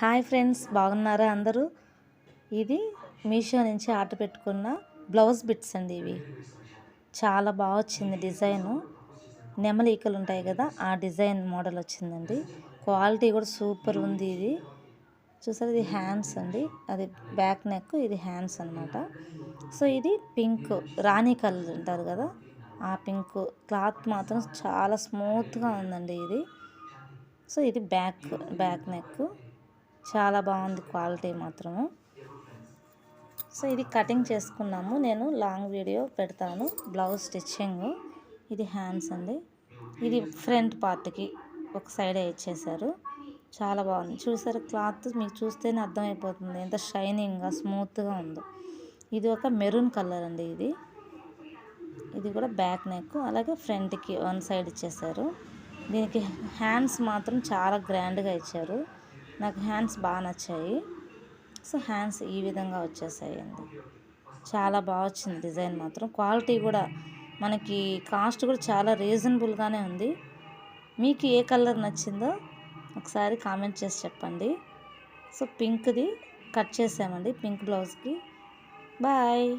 Hi friends బాగున్నారా అందరూ? ఇది మీషో నుంచి ఆర్డర్ పెట్టుకున్న బ్లౌజ్ బిట్స్ అండి ఇవి. చాలా బాగా వచ్చింది డిజైను. నెమలీకలు ఉంటాయి కదా ఆ డిజైన్ మోడల్ వచ్చిందండి. క్వాలిటీ కూడా సూపర్ ఉంది ఇది. చూసారు ఇది హ్యాండ్స్ అండి. అది బ్యాక్ నెక్ ఇది హ్యాండ్స్ అనమాట సో ఇది పింక్ రాణి కలర్ అంటారు కదా ఆ పింక్ క్లాత్ మాత్రం చాలా స్మూత్గా ఉందండి ఇది. సో ఇది బ్యాక్ బ్యాక్ నెక్. చాలా బాగుంది క్వాలిటీ మాత్రము. సో ఇది కటింగ్ చేసుకున్నాము. నేను లాంగ్ వీడియో పెడతాను బ్లౌజ్ స్టిచ్చింగ్. ఇది హ్యాండ్స్ అండి. ఇది ఫ్రంట్ పార్ట్కి ఒక సైడే ఇచ్చేసారు చాలా బాగుంది. చూసారు క్లాత్? మీకు చూస్తేనే అర్థమైపోతుంది. ఎంత షైనింగ్గా స్మూత్గా ఉందో. ఇది ఒక మెరూన్ కలర్ అండి ఇది. ఇది కూడా బ్యాక్ నెక్ అలాగే ఫ్రంట్కి వన్ సైడ్ ఇచ్చేసారు దీనికి హ్యాండ్స్ మాత్రం చాలా గ్రాండ్గా ఇచ్చారు. నాకు హ్యాండ్స్ బాగా నచ్చాయి. సో హ్యాండ్స్ ఈ విధంగా వచ్చేసాయి అండి. చాలా బాగా వచ్చింది డిజైన్ మాత్రం. క్వాలిటీ కూడా మనకి కాస్ట్ కూడా చాలా రీజనబుల్గానే ఉంది. మీకు ఏ కలర్ నచ్చిందో ఒకసారి కామెంట్ చేసి చెప్పండి. సో పింక్ది కట్ చేసామండి పింక్ బ్లౌజ్కి. బాయ్.